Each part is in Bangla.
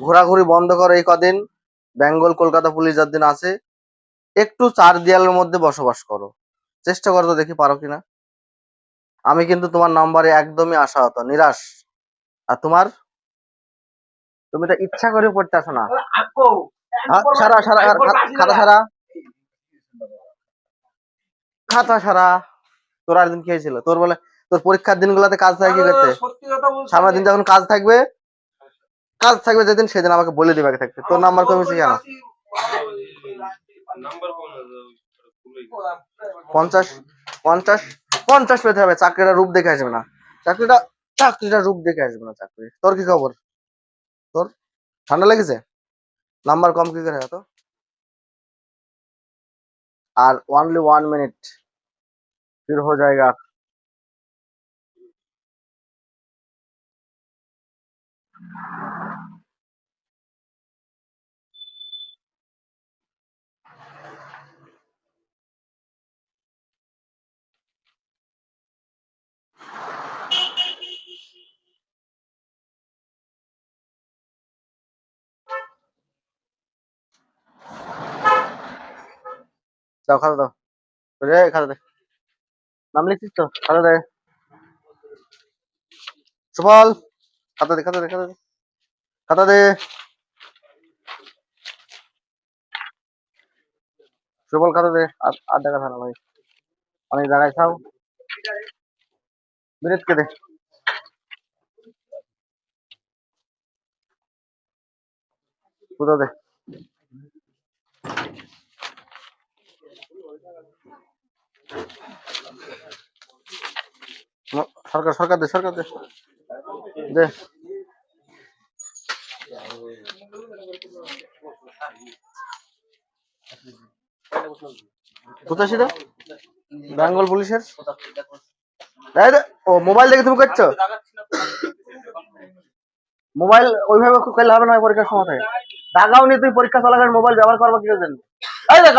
ঘোরাঘুরি বন্ধ করো এই কদিন। বেঙ্গল কলকাতা পুলিশ যার দিন আছে একটু চার দেয়ালের মধ্যে বসবাস করো। চেষ্টা করো তো দেখি পারো কিনা। আমি কিন্তু তোমার নাম্বারে একদমই আশাহত নিরাশ। আর তোমার? তুমি তো ইচ্ছা করে পড়তে আসো না সারা সারা খাতা সারা। খাতা সারা। তোর আর দিন কি হয়েছিল? তোর বলে তোর পরীক্ষার দিনগুলোতে কাজ থাকে কি করতে? সামনের দিন যখন কাজ থাকবে কাজ থাকবে যেদিন, সেদিন আমাকে বলে দিবে আগে থাকতে। তোর নাম্বার কমেছে কেন পঞ্চাশ পঞ্চাশ পঞ্চাশ পেতে হবে। চাকরিটা রূপ দেখে আসবে না। চাকরিটা চাকরিটা রূপ দেখে আসবে না চাকরি। তোর কি খবর? তোর? ঠান্ডা লেগেছে? নাম্বার কম কি করে এত আর অনলি ওয়ান মিনিট ফির হো জায়গা। দাও, খাতা দাও। রে, খাতা দে। নাম লিখছিস তো, খাতা দে। সুবল, খাতা দে খাতা দে খাতা দে। খাতা দে। সুবল, খাতা দে। আর টাকা থানা ভাই অনেক জায়গায় খাও। বিনীতকে দে। কোথা দে ন- সরকার সরকার দে সরকার দে। বেঙ্গল পুলিশের? ও মোবাইল দেখে তুমি করছ মোবাইল ওইভাবে খুব খেলে হবে না পরীক্ষার সময় দাগাও নিয়ে তুই, পরীক্ষা চলাকালীন মোবাইল ব্যবহার করব কি জন্য? এই দেখ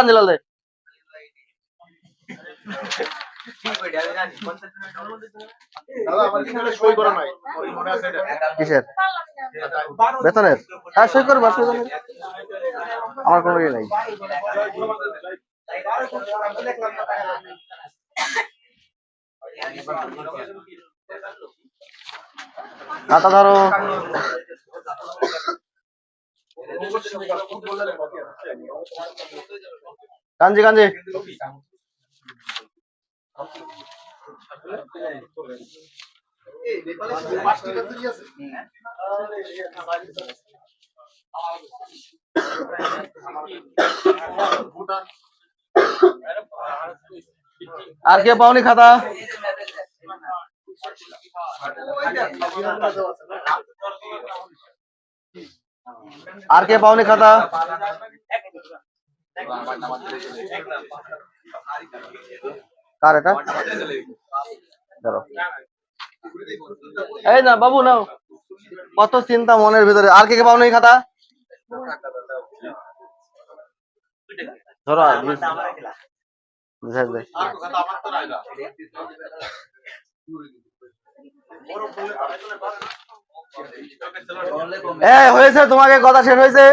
বেতনের? হ্যাঁ সই করব আমার কোনো ইয়ে নাই। ধরো। কাঞ্জি কাঞ্জি। আর কে পাওনি খাতা? আর কে পাওনি খাতা? কার এটা? এই না, বাবু, নাও। কত চিন্তা মনের ভিতরে। আর কে কে পাওনি খাতা? হয়েছে, তোমাকে কথা শেষ হয়েছে।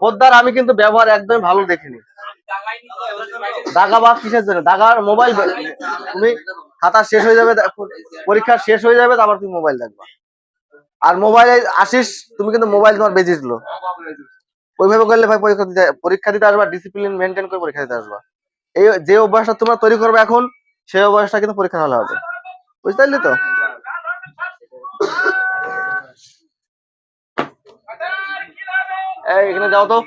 পোদ্দার, আমি কিন্তু ব্যবহার একদম ভালো দেখিনি। দাগা বা কিসের জন্য? দাগার মোবাইল তুমি খাতা শেষ হয়ে যাবে পরীক্ষা শেষ হয়ে যাবে, তারপর তুমি মোবাইল দেখবা। আর মোবাইলে আসিস, তুমি কিন্তু মোবাইল তোমার বেজে দিল ওইভাবে করলে ভাই পরীক্ষা দিতে পরীক্ষা দিতে আসবা ডিসিপ্লিন মেনটেন করে পরীক্ষা দিতে আসবা। এই যে অভ্যাসটা তোমরা তৈরি করবে এখন, সেই অভ্যাসটা কিন্তু পরীক্ষা ভালো হবে। বুঝতে পারলি তো? এই, এখানে যাও তো।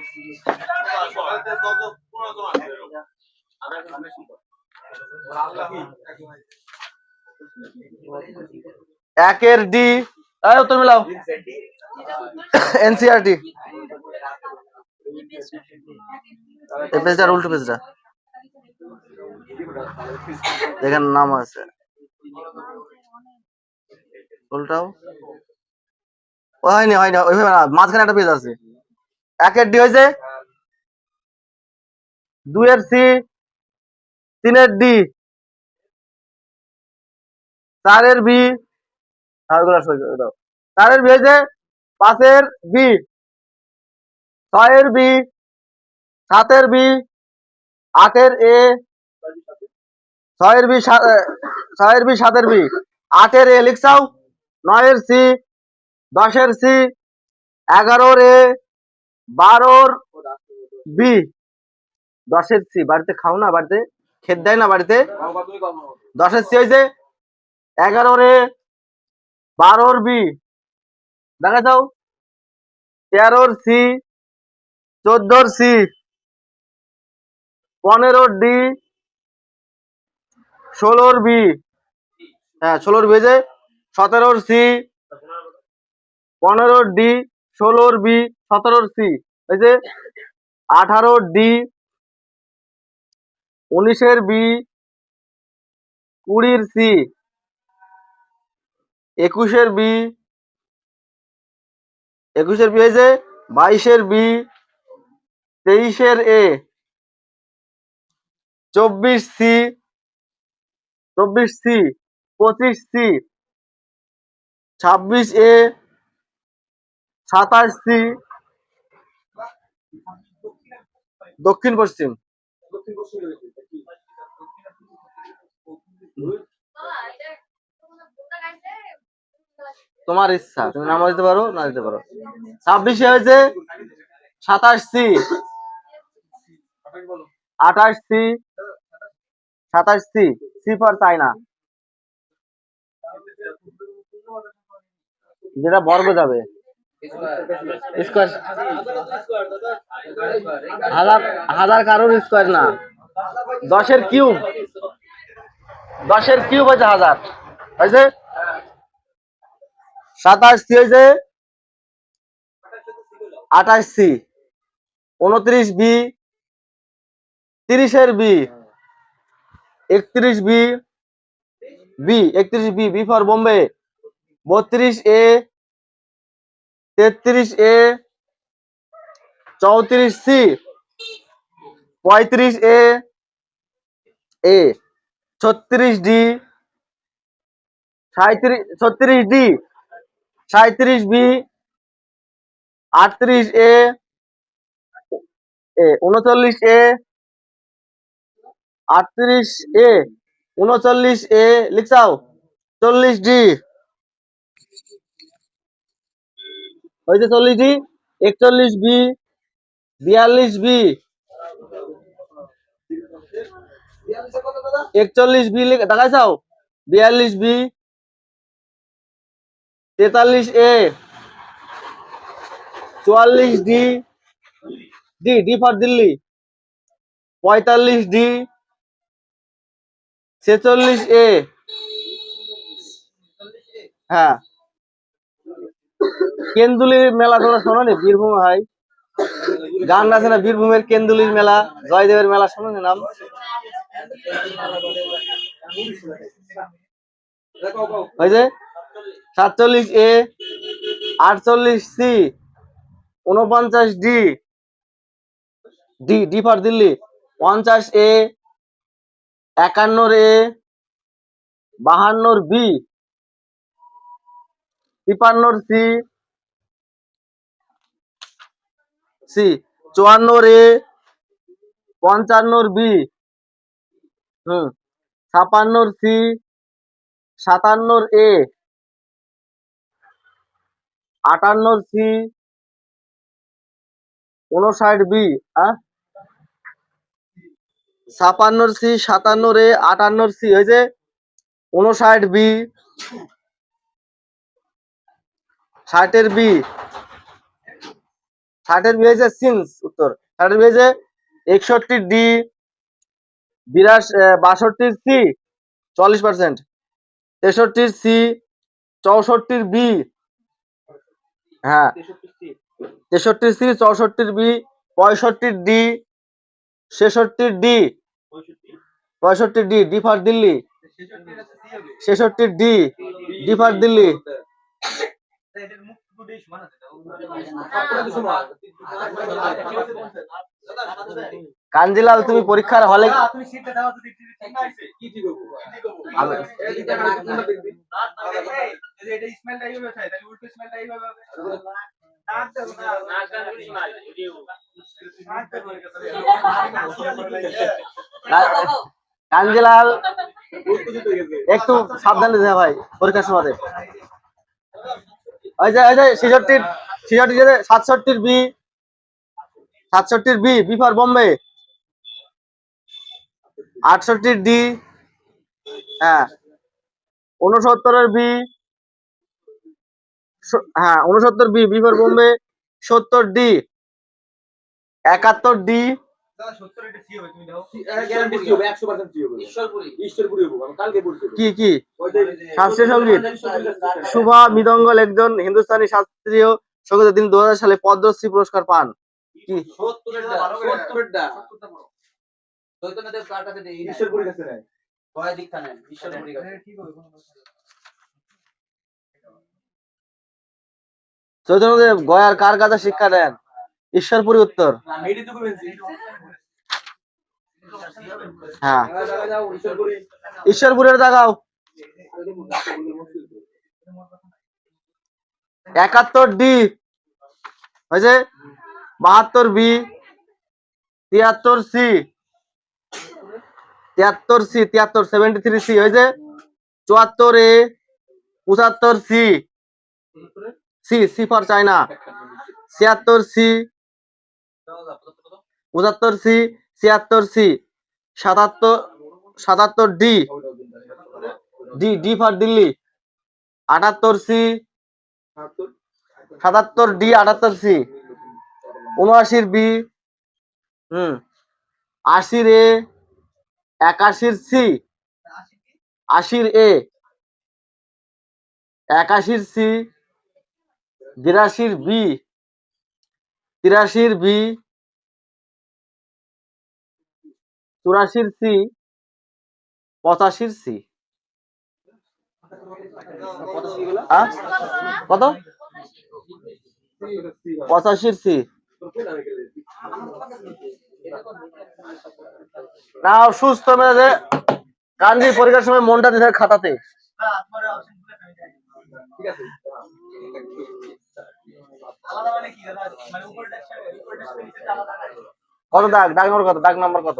একের ডি। এই উত্তর মিলাও। এনসিআরটি। এই পেজটা আর উল্টো পেজটা। এখানে নাম আছে। উল্টাও। ও, হয়নি হয়নি, ওইভাবে না, মাঝখানে একটা পেজ আছে। একের ডি হয়েছে। দুইয়ের সি। তিনের ডি। চারের বি। ওগুলো দাও। চারের বি হয়েছে পাঁচের বি। ছয়ের বি। সাতের বি। আটের এ। ছয়ের বি ছয়ের বি, সাতের বি। আটের এ লিখছাও নয়ের সি। দশের সি। এগারোর এ। বারোর বি। দশের সি। বাড়িতে খাও না, বাড়িতে। খেত দেয় না বাড়িতে? দশের সি হয়েছে এগারোর এ, বারোর বি। দেখা যাও তেরোর সি, চোদ্দোর সি, পনেরোর ডি, ষোলোর বি। হ্যাঁ ষোলোর বি যে সতেরোর সি, পনেরোর ডি, ষোলোর বি, সতেরোর সি। যে আঠারোর ডি উনিশের বি, কুড়ির সি, একুশের বি একুশের বি হয়েছে, বাইশের বি, তেইশের এ, চব্বিশ সি চব্বিশ সি, পঁচিশ সি, ছাব্বিশ এ, সাতাশ সি, দক্ষিণ পশ্চিম। তোমার ইচ্ছা, তুমি নাম দিতে পারো, না দিতে পারো? ছাব্বিশে হয়েছে সাতাশ সি আঠাশ সি সাতাশ সি সি ফর চাইনা যেটা বর্গ যাবে। হাজার হাজার কারোর স্কোয়ার না। দশের কিউব। দশের কিউব হয়েছে হাজার? হয়েছে সাতাশ সি হয়েছে আঠাশ সি। উনত্রিশ বি। তিরিশের বি। একত্রিশ বি। বি, একত্রিশ বি বি ফর বোম্বে। বত্রিশ এ। তেত্রিশ এ। চৌত্রিশ সি। পঁয়ত্রিশ এ। এ। ছত্রিশ ডি সাঁত্রিশ ছত্রিশ ডি সাঁত্রিশ বি, আটত্রিশ এ উনচল্লিশ এ, আটত্রিশ এ, উনচল্লিশ এ লিখছাও চল্লিশ ডি। হয়েছে চল্লিশ ডি, একচল্লিশ বি, বিয়াল্লিশ বি। একচল্লিশ বি দেখাইছাও? বিয়াল্লিশ বি। তেতাল্লিশ এ। চুয়াল্লিশ D. D D for Delhi. পঁয়তাল্লিশ ডি। ছেচল্লিশ এ। হ্যাঁ। কেন্দুলির মেলা তোমরা শোনো নি বীরভূম হয় গান আছে না? বীরভূমের কেন্দুলির মেলা, জয়দেবের মেলা শোনো নি হয়েছে? সাতচল্লিশ এ আটচল্লিশ সি উনপঞ্চাশ D D D for Delhi, পঞ্চাশ এ একান্নর এ বাহান্নর বি তিপান্নর সি সি চুয়ান্নর এ পঞ্চান্নর বি হুম, ছাপান্নর সি, সাতান্নর এ, আটান্নর সি উনষাট বি ছাপান্নর সি, সাতান্নর এ, আটান্নর সি হয়েছে উনষাট বি, ষাটের বি ষাটের বি হয়েছে সিন্স উত্তর, ষাটের বি হয়েছে একষট্টি ডি বিরাশ বাষট্টির সি চল্লিশ পার্সেন্ট তেষট্টির সি চৌষট্টির বি হ্যাঁ। তেষট্টির সি চৌষট্টির বি পঁয়ষট্টির ডি ছেষট্টির ডি পঁয়ষট্টির D D for Delhi. ছেষট্টির D D for Delhi. Kanjilal তুমি পরীক্ষার হলে কাঞ্জিলাল একটু সাবধানে দিতে ভাই পরীক্ষার সময় ওই যে ওই যে ছেষট্টির ছেষট্টি সাতষট্টির বি সাতষট্টির বি বি ফর বোম্বে আটষট্টির ডি হ্যাঁ উনসত্তরের বি হ্যাঁ উনসত্তর বি বি ফর বোম্বে সত্তর ডি একাত্তর ডি কি কি? শাস্ত্রীয় সংগীত। শুভা মৃদঙ্গল একজন হিন্দুস্তানি শাস্ত্রীয় সংগীত তিনি দু হাজার সালে পদ্মশ্রী পুরস্কার পান। কি? চৈতন্যদেব গয়ার কার কাছে শিক্ষা দেন? ঈশ্বরপুরি উত্তর। হ্যাঁ। ঈশ্বরপুরের দেখাও একাত্তর ডি। হয়েছে? বাহাত্তর বি। তিয়াত্তর সি। তিয়াত্তর সি, তিয়াত্তর সেভেন্টি থ্রি সি, হয়েছে চুয়াত্তর এ, পঁচাত্তর C. C C for China ছিয়াত্তর সি, পঁচাত্তর সি, ছিয়াত্তর সি, সাতাত্তর সাতাত্তর D. D D for Delhi. আটাত্তর সি, সাতাত্তর ডি, আটাত্তর সি। উনআশির বি, হুম, আশির এ একাশির সি। আশির এ। একাশির সি। বিরাশির বি। তিরাশির বি। চুরাশির সি। পঁচাশির সি। কত? পঁচাশির সি। না সুস্থ মেয়েদের গান্ধী পরীক্ষার সময় মনটা দিতে খাতাতে। কত দাগ? দাগ নম্বর কত? দাগ নম্বর কত?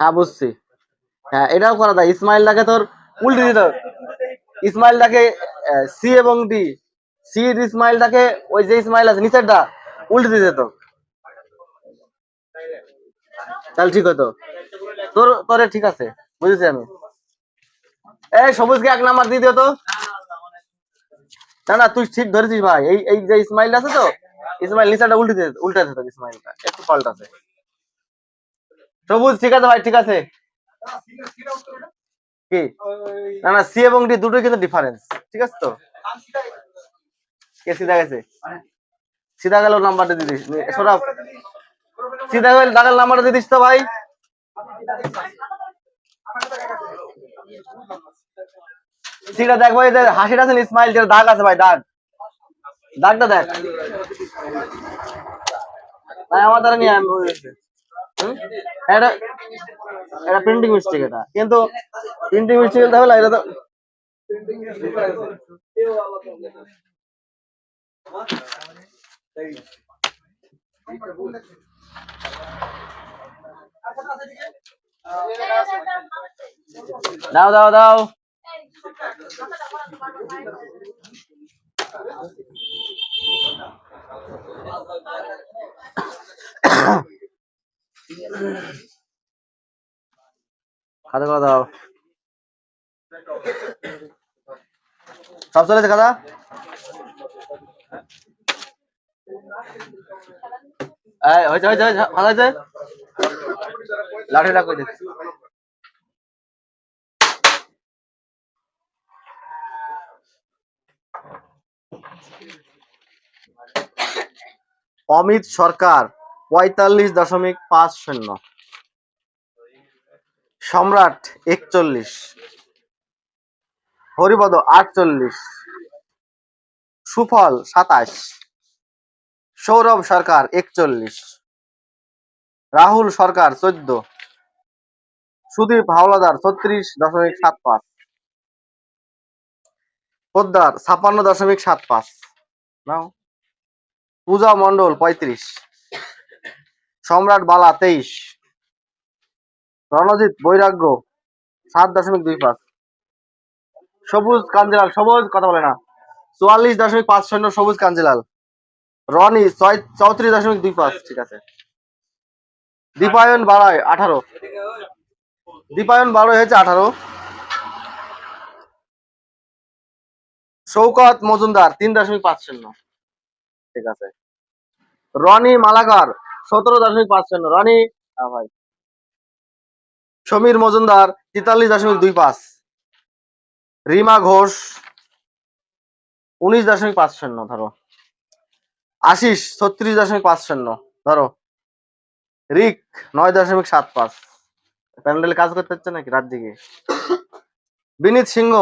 হ্যাঁ বুঝছি। হ্যাঁ এটাও করা যায়। ইসমাইলটাকে তোর উল্টে দিতে হবে। ইসমাইলটাকে সি এবং ডি সি ইসমাইলটাকে, ওই যে ইসমাইল আছে, নিচেরটা, উল্টে দিতে তো। তাহলে ঠিক হতো। তোর, তোরে ঠিক আছে, বুঝেছি আমি। এই, সবুজকে এক নাম্বার দিয়ে দিও তো। না না, তুই ঠিক ধরেছিস ভাই। এই এই যে ইসমাইল আছে তো ইসমাইল নিচেরটা উল্টে দিতে উল্টে দিতে ইসমাইলটা একটু ফল্ট আছে সবুজ, ঠিক আছে ভাই, ঠিক আছে। কি? না না, সি এবং ডি দুটোই কিন্তু ডিফারেন্স ঠিক আছে তো? কে সিধা গেছে? সিধা গেল নাম্বারটা দিয়ে দিস। সরাব সিধা গেল দাগাল নাম্বারটা দিয়ে দিস তো ভাই। সিটা দেখ ভাই এদের হাসিটা আছে না, ইসমাইল যেটা দাগ আছে ভাই দাগ দাগটা দেখ না আমার দ্বারা নিয়ে আমি বলেছি। হুম? এটা এটা প্রিন্টিং মিস্টেক এটা কিন্তু প্রিন্টিং মিস্টেক তাহলে এটা তো দাও দাও দাও হাতে করে দাও। সব চলেছে খাতা? হয়েছে হয়েছে হয়েছে, খাতা হয়েছে? লাঠিটা কই অমিত সরকার পঁয়তাল্লিশ দশমিক পাঁচ শূন্য। সম্রাট একচল্লিশ। হরিপদ আটচল্লিশ। সুফল সাতাশ। সৌরভ সরকার একচল্লিশ। রাহুল সরকার চোদ্দ। সুদীপ হাওলাদার ছত্রিশ দশমিক সাত পাঁচ। পোদ্দার ছাপান্ন দশমিক সাত পাঁচ। নাও। পূজা মন্ডল পঁয়ত্রিশ। সম্রাট বালা তেইশ। রণজিৎ বৈরাগ্য সাত দশমিক দুই পাঁচ। সবুজ কাঞ্জিলাল, সবুজ কথা বলে না। চুয়াল্লিশ দশমিক পাঁচ শূন্য সবুজ কাঞ্জিলাল। রনি চৌত্রিশ দশমিক দুই পাঁচ, ঠিক আছে। দীপায়ন বাড়ায় আঠারো। দীপায়ন বারো হয়েছে আঠারো। শৌকত মজুমদার, তিন দশমিক পাঁচ শূন্য। ঠিক আছে। রনি মালাকার, সতেরো দশমিক পাঁচ শূন্য। রনি? হ্যাঁ ভাই। সমীর মজুমদার, তেতাল্লিশ দশমিক দুই পাঁচ। রিমা ঘোষ, উনিশ দশমিক পাঁচ শূন্য, ধরো। আশিস, ছত্রিশ দশমিক পাঁচ শূন্য, ধরো। রিক, নয় দশমিক সাত পাঁচ। প্যান্ডেল কাজ করতে হচ্ছে নাকি রাত দিকে বিনীত সিংহ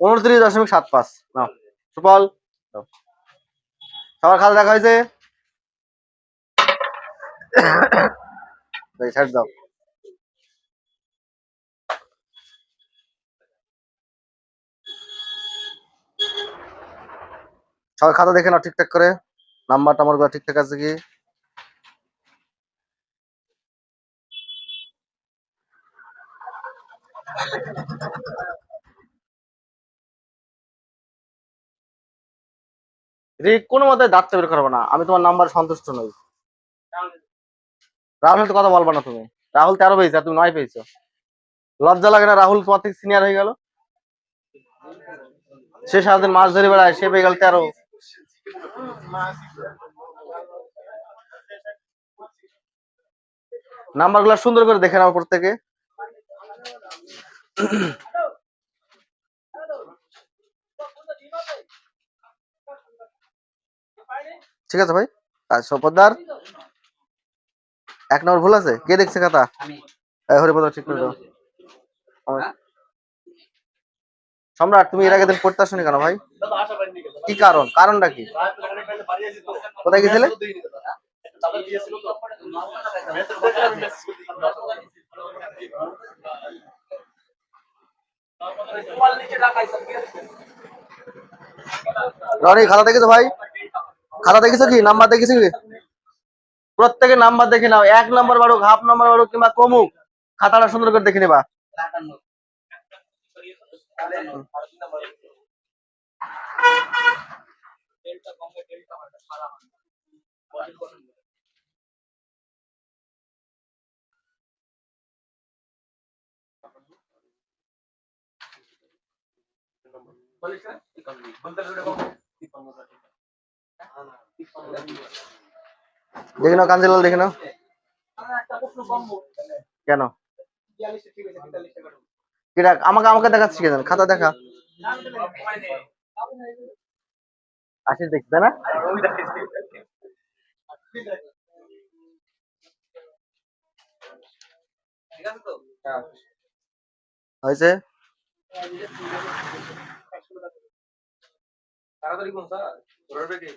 উনত্রিশ দশমিক সাত পাঁচ। নাও সুপল সবার খাতা দেখা হয়েছে? ছাড় সবার খাতা দেখে নাও ঠিকঠাক করে। নাম্বার টাম্বারগুলো ঠিকঠাক আছে কি? রিক কোনো মতে দাঁতটা বের করবে না। আমি তোমার নাম্বার সন্তুষ্ট নই। রাহুল তো কথা বলবা না তুমি। রাহুল তেরো পেয়েছে তুমি নয় পেয়েছ। লজ্জা লাগে না, রাহুল তোমার থেকে সিনিয়র হয়ে গেল? সে সারাদিন মাছ ধরে বেড়ায়, সে পেয়ে গেল তেরো। নাম্বারগুলো সুন্দর করে দেখে নাও প্রত্যেকে। ঠিক আছে ভাই? আর সপদার এক নম্বর ভুল আছে? কে দেখছে খাতা? এই হরিপদ ঠিক করে দাও। সম্রাট তুমি এর আগে দিন পড়তে আসনি কেন ভাই? কি কারণ? কারণটা কি? কোথায় গেছিলে রনি খাতা দেখেছ ভাই? খাতা দেখেছ কি? নাম্বার দেখেছ কি? প্রত্যেকে নাম্বার দেখে নাও। এক নাম্বার বাড়ুক, হাফ নাম্বার বাড়ুক কিংবা কমুক, খাতাটা সুন্দর করে দেখে নেবা। দেখে নাও কাঞ্জিলাল দেখে নাও। কেন? কিরা, আমাকে আমাকে দেখাচ্ছি কেন খাতা দেখা। আশিস দেখছি, তাই না? হয়েছে? তাড়াতাড়ি কোন স্যার ধরবে কি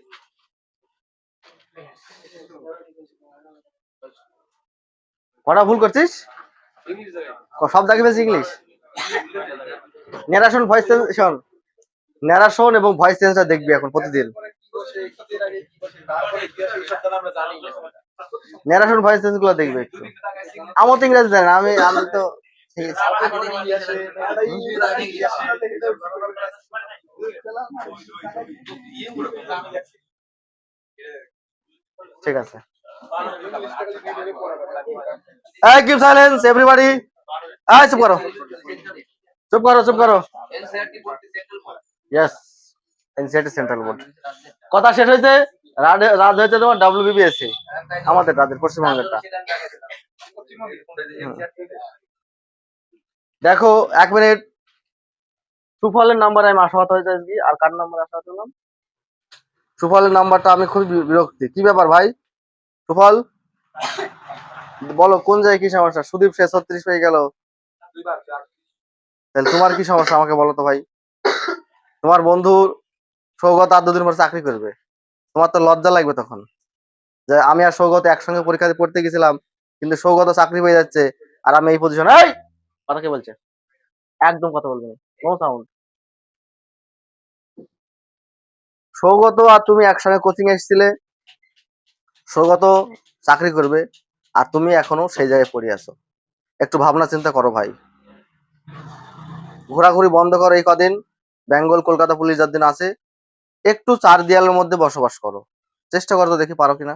কটা ভুল করছিস? সব জায়গায় পেয়েছি ইংলিশ ন্যারেশন ভয়েস শোন ন্যারেশন এবং ভয়েস চেঞ্জটা দেখবি এখন প্রতিদিন। ন্যারেশন ভয়েস চেঞ্জগুলো দেখবে একটু। আমার তো ইংরেজি জানি আমি আমি তো ঠিক আছে। এই কিপ সাইলেন্স এভরিবডি এই, চুপ করো। চুপ করো চুপ করো। ইয়েস এনসিআরটি সেন্ট্রাল বোর্ড কথা শেষ হয়েছে। রাজ হয়েছে তোমার ডাব্লিউবিবিএসসি আমাদের রাজ্যের পশ্চিমবঙ্গেরটা দেখো, এক মিনিট। সুফলের নাম্বার আমি আশাহত হয়েছে আজকে। আর কার নাম্বার আশাহত হলাম? সুফলের নাম্বারটা আমি খুবই বিরক্তি। কি ব্যাপার ভাই? সুফল? বলো, কোন জায়গায় কি সমস্যা? সুদীপ সে ছত্রিশ পেয়ে গেল। তোমার কি সমস্যা আমাকে বলো তো ভাই? তোমার বন্ধু সৌগত আর দুদিন পর চাকরি করবে। তোমার তো লজ্জা লাগবে তখন। যে আমি আর সৌগত একসঙ্গে পরীক্ষা দিয়ে পড়তে গেছিলাম, কিন্তু সৌগত চাকরি পেয়ে যাচ্ছে, আর আমি এই পজিশন কথা কে বলছে? একদম কথা বলবে না। নো সাউন্ড সৌগত আর তুমি একসঙ্গে কোচিং এসেছিলে। সৌগত চাকরি করবে আর তুমি এখনও সেই জায়গায় পড়ে আছো। একটু ভাবনা চিন্তা করো ভাই। ঘোরাঘুরি বন্ধ করো এই কদিন। বেঙ্গল, কলকাতা পুলিশ যার দিন আছে। একটু চার দেয়ালের মধ্যে বসবাস করো। চেষ্টা করো তো দেখি পারো কিনা।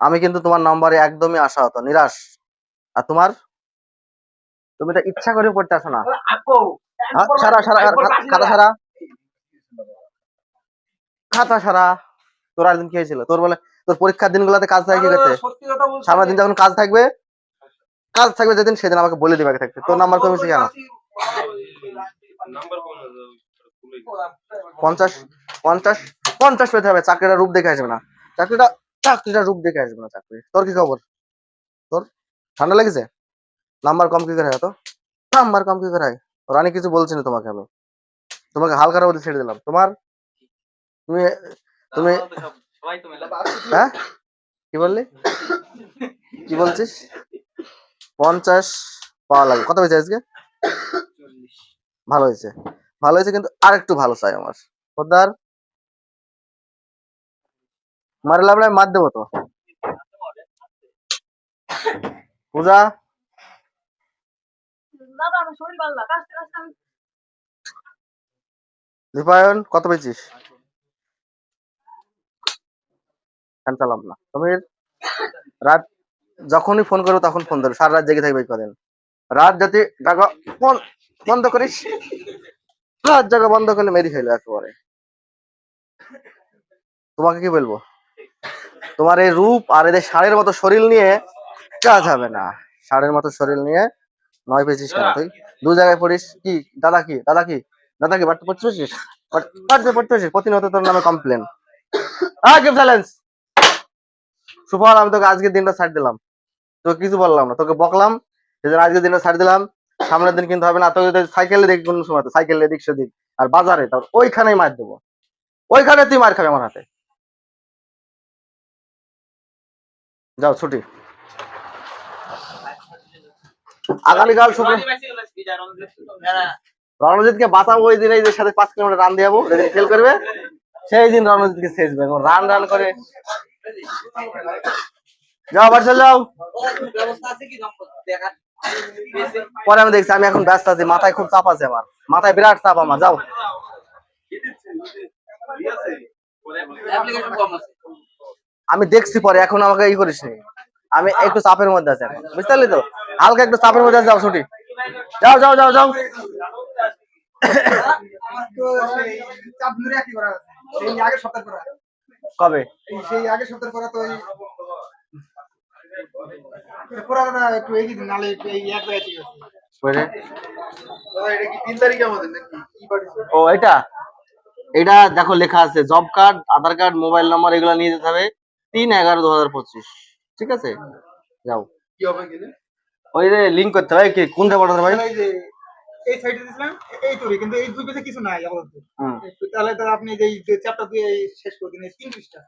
আমি কিন্তু তোমার নাম্বারে একদমই আশা হতো নিরাশ। আর তোমার? তুমি তো ইচ্ছা করে পড়তে আসো না। সারা সারা খাতা সারা? খাতা সারা। তোর আর দিন কি হয়েছিল? তোর বলে তোর পরীক্ষার দিনগুলোতে কাজ থাকে কি করতে? সামনের দিন যখন কাজ থাকবে কাজ থাকবে যেদিন সেদিন আমাকে বলে দিবে থাকতে। তোর নাম্বার কমেছে কেন? পঞ্চাশ পঞ্চাশ পঞ্চাশ পেতে হবে। চাকরিটা রূপ দেখে আসবে না। চাকরিটা চাকরিটা রূপ দেখে আসবে না চাকরি। তোর কি খবর? তোর? ঠান্ডা লেগেছে? নাম্বার কম কি করে হয় তো? নাম্বার কম কি করে হয়? রানি কিছু বলছি না তোমাকে আমি। তোমাকে হালকার মধ্যে ছেড়ে দিলাম। তোমার তুমি তুমি হ্যাঁ? কি বললি? কি বলছিস? পঞ্চাশ পাওয়া লাগবে। কত হয়েছে আজকে? ভালো হয়েছে। ভালো হয়েছে কিন্তু আর একটু ভালো চাই আমার। খোদ্দার। মারলাম মার দেবো তো। পূজা। দাদা শরীর ভালো না কাজটা কাজটা আমি কত পেয়েছিস? চালাম না। তুমি রাত যখনই ফোন করব তখন ফোন ধরো সারা রাত জেগে থাকবে কদিন। রাত যাতে টাকা ফোন, বন্ধ করিস, রাত জাগা, বন্ধ করলে মেরি খাইলো একেবারে। তোমাকে কি বলব? তোমার এই রূপ আর এদের ষাঁড়ের মতো শরীর নিয়ে কাজ হবে না। ষাঁড়ের মতো শরীর নিয়ে নয় পেয়েছিস কেন? তুই দু জায়গায় পড়িস। কি? দাদা কি? দাদা কি? দাদা কি? বাড়তে পড়তে পেরেছিস পড়তে পড়তে পেরেছিস প্রতিনিয়ত তোর নামে কমপ্লেন গিভ সাইলেন্স সুফল আমি তোকে আজকের দিনটা ছাড় দিলাম। তোকে কিছু বললাম না। তোকে বকলাম। সেজন্য আজকের দিনটা ছাড় দিলাম। সামনের দিন কিন্তু হবে না। তোকে সাইকেলে দেখি কোনো সময় সাইকেল এদিক সেদিক। আর বাজারে তোর ওইখানেই মার দেবো। ওইখানে তুই মার খাবি আমার হাতে। যাও ছুটি। আগামীকাল শুক্র রণজিৎকে বাঁচাবো ওই দিন এই যে সাথে পাঁচ কিলোমিটার রান দিয়ে যাব যেদিন ফেল করবে। সেই দিন রণজিৎকে শেষ রান রান করে। যাও বাড়ি চলে যাও। ব্যবস্থা আছে কি নম্বর দেখার পরে আমি দেখছি আমি এখন ব্যস্ত আছি মাথায় খুব চাপ আছে আমার। মাথায় বিরাট চাপ আমার যাও। অ্যাপ্লিকেশন কম আছে। আমি দেখছি পরে এখন আমাকে ই করিস আমি একটু চাপের মধ্যে আছি এখন বুঝতে পারলি তো? হালকা একটু চাপের মধ্যে যাও, ছুটি। যাও যাও যাও যাও। কবে? সেই ও, এটা? এটা দেখো লেখা আছে job card Aadhaar card mobile number এগুলো নিয়ে যেতে হবে। তিন এগারো দু হাজার পঁচিশ। ঠিক আছে? যাও। কি হবে ওই যে লিঙ্ক করতে হবে কি? কোনটা পাঠাতে ভাই? এই যে এই সাইডে দিয়েছিলাম এই তো কিন্তু এই দুই পেজে কিছু নাই আপাতত। তাহলে তো আপনি যে চ্যাপ্টার দিয়ে শেষ করে দিন তিন পৃষ্ঠা।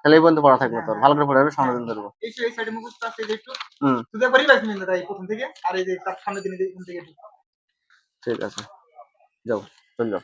তাহলে এই পর্যন্ত পড়া থাকবে তোর ভালো করে পড়ে হবে সামনে দিন ধরবো। এই এই সাইডে মুখস্থ আছে যে একটু শুধু একবারই পাইছি না দাদা এই প্রথম থেকে আর এই যে তার সামনের দিনে এখান থেকে ঠিক আছে। যাও চল যাও।